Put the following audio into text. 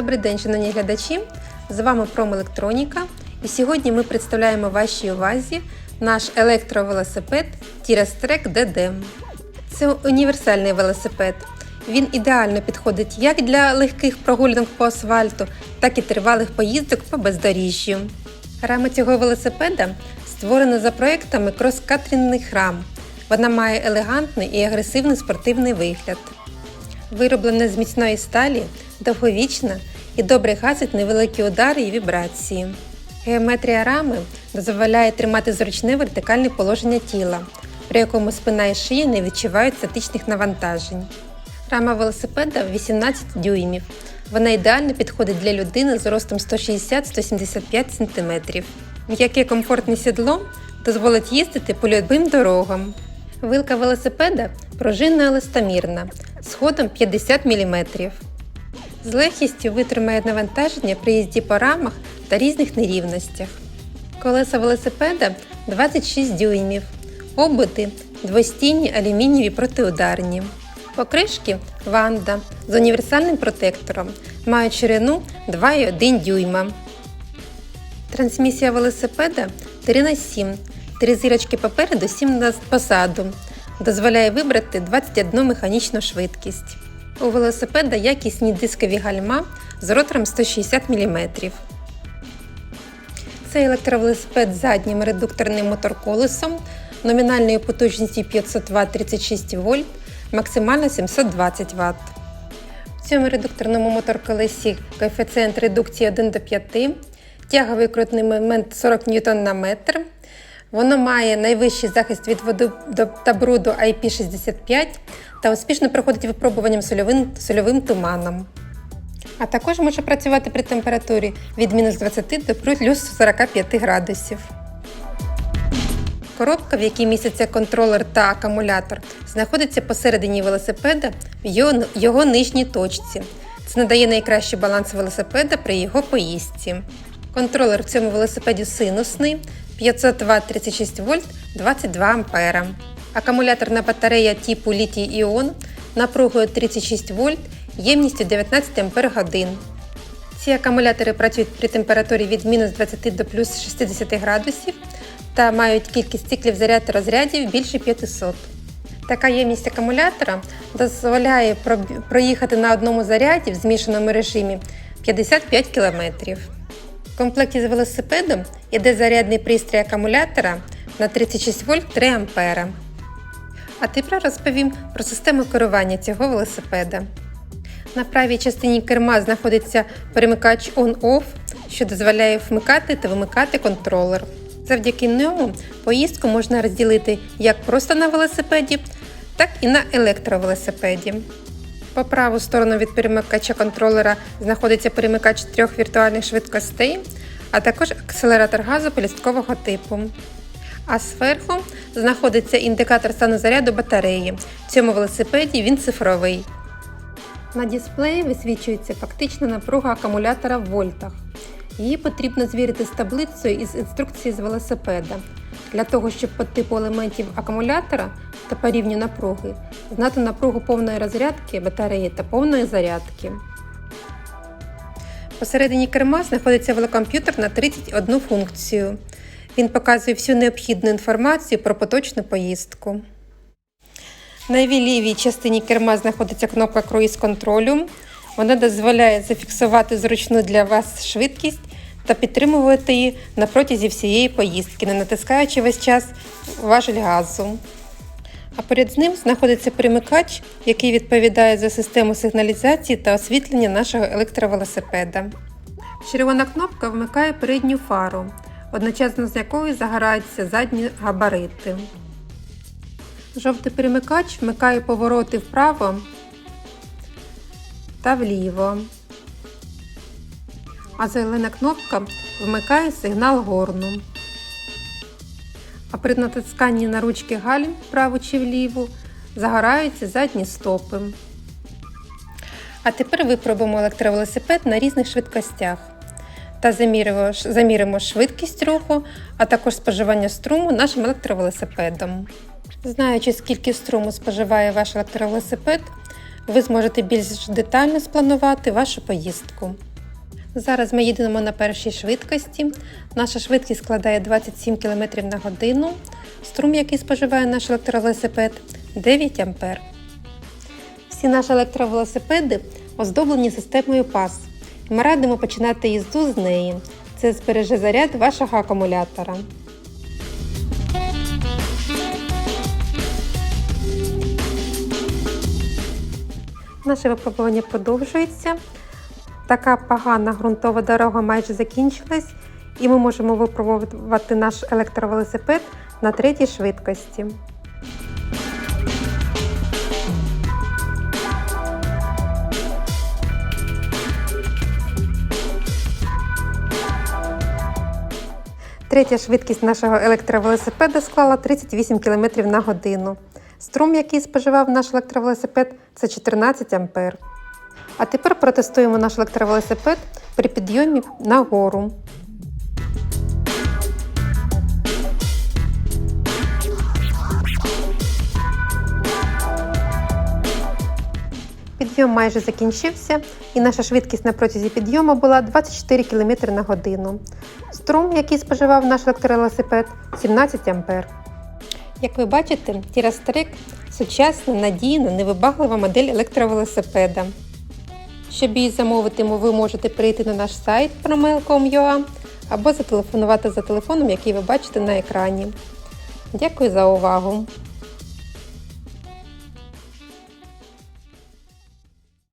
Добрий день, шановні глядачі! З вами Промелектроніка. І сьогодні ми представляємо вашій увазі наш електровелосипед Tirastrek DD. Це універсальний велосипед. Він ідеально підходить як для легких прогулянок по асфальту, так і тривалих поїздок по бездоріжжю. Рама цього велосипеда створена за проектами крос-катрінних рам. Вона має елегантний і агресивний спортивний вигляд. Вироблена з міцної сталі, довговічна і добре гасить невеликі удари і вібрації. Геометрія рами дозволяє тримати зручне вертикальне положення тіла, при якому спина і шия не відчувають статичних навантажень. Рама велосипеда 18 дюймів. Вона ідеально підходить для людини з ростом 160-175 см. М'яке комфортне сідло дозволить їздити по любим дорогам. Вилка велосипеда пружинна еластомірна з ходом 50 мм. З легкістю витримає навантаження при їзді по рамах та різних нерівностях. Колеса велосипеда 26 дюймів. Обути двостінні алюмінієві протиударні. Покришки Ванда з універсальним протектором мають ширину 2,1 дюйма. Трансмісія велосипеда 3 на 7 3 зірочки попереду, 7 на позаду. Дозволяє вибрати 21 механічну швидкість. У велосипеда якісні дискові гальма з ротором 160 мм. Це електровелосипед з заднім редукторним моторколесом, номінальною потужністю 500 Вт 36 вольт, максимально 720 Вт. В цьому редукторному моторколесі коефіцієнт редукції 1 до 5, тяговий крутний момент 40 Нм на метр. Воно має найвищий захист від води та бруду IP65 та успішно проходить випробуванням сольовим, сольовим туманом. А також може працювати при температурі від мінус 20 до плюс 45 градусів. Коробка, в якій міститься контролер та акумулятор, знаходиться посередині велосипеда в його, його нижній точці. Це надає найкращий баланс велосипеда при його поїздці. Контролер в цьому велосипеді синусний 500 Вт 36 вольт 22 А. Акумуляторна батарея типу літій іон напругою 36 вольт ємністю 19 Ах. Ці акумулятори працюють при температурі від мінус 20 до плюс 60 градусів та мають кількість циклів заряду розрядів більше 500. Така ємність акумулятора дозволяє проїхати на одному заряді в змішаному режимі 55 км. Комплекті з велосипедом йде зарядний пристрій акумулятора на 36 вольт 3 А. А тепер розповім про систему керування цього велосипеда. На правій частині керма знаходиться перемикач On-Off, що дозволяє вмикати та вимикати контролер. Завдяки ньому поїздку можна розділити як просто на велосипеді, так і на електровелосипеді. По праву сторону від перемикача контролера знаходиться перемикач трьох віртуальних швидкостей, а також акселератор газу полісткового типу. А зверху знаходиться індикатор стану заряду батареї. В цьому велосипеді він цифровий. На дисплеї висвічується фактична напруга акумулятора в вольтах. Її потрібно звірити з таблицею із інструкції з велосипеда. Для того, щоб по типу елементів акумулятора та по рівню напруги знати напругу повної розрядки батареї та повної зарядки. Посередині керма знаходиться велокомп'ютер на 31 функцію. Він показує всю необхідну інформацію про поточну поїздку. На лівій частині керма знаходиться кнопка круїз контролю. Вона дозволяє зафіксувати зручну для вас швидкість та підтримувати її на протязі всієї поїздки, не натискаючи весь час важель газу. А поряд з ним знаходиться примикач, який відповідає за систему сигналізації та освітлення нашого електровелосипеда. Червона кнопка вмикає передню фару, одночасно з якою загораються задні габарити. Жовтий перемикач вмикає повороти вправо та вліво. А зелена кнопка вмикає сигнал горну. А при натисканні на ручки гальм вправо чи вліво загораються задні стопи. А тепер випробуємо електровелосипед на різних швидкостях та заміримо швидкість руху, а також споживання струму нашим електровелосипедом. Знаючи, скільки струму споживає ваш електровелосипед, ви зможете більш детально спланувати вашу поїздку. Зараз ми їдемо на першій швидкості. Наша швидкість складає 27 км на годину. Струм, який споживає наш електровелосипед 9 А. Всі наші електровелосипеди оздоблені системою PAS. Ми радимо починати їзду з неї. Це збереже заряд вашого акумулятора. Наше випробування продовжується. Така погана ґрунтова дорога майже закінчилась, і ми можемо випробувати наш електровелосипед на третій швидкості. Третя швидкість нашого електровелосипеда склала 38 км на годину. Струм, який споживав наш електровелосипед, це 14 А. А тепер протестуємо наш електровелосипед при підйомі на гору. Підйом майже закінчився, і наша швидкість на протязі підйому була 24 км на годину. Струм, який споживав наш електровелосипед, 17 А. Як ви бачите, Тірастрек сучасна, надійна, невибаглива модель електровелосипеда. Щоб її замовити, ви можете прийти на наш сайт promel.com.ua або зателефонувати за телефоном, який ви бачите на екрані. Дякую за увагу!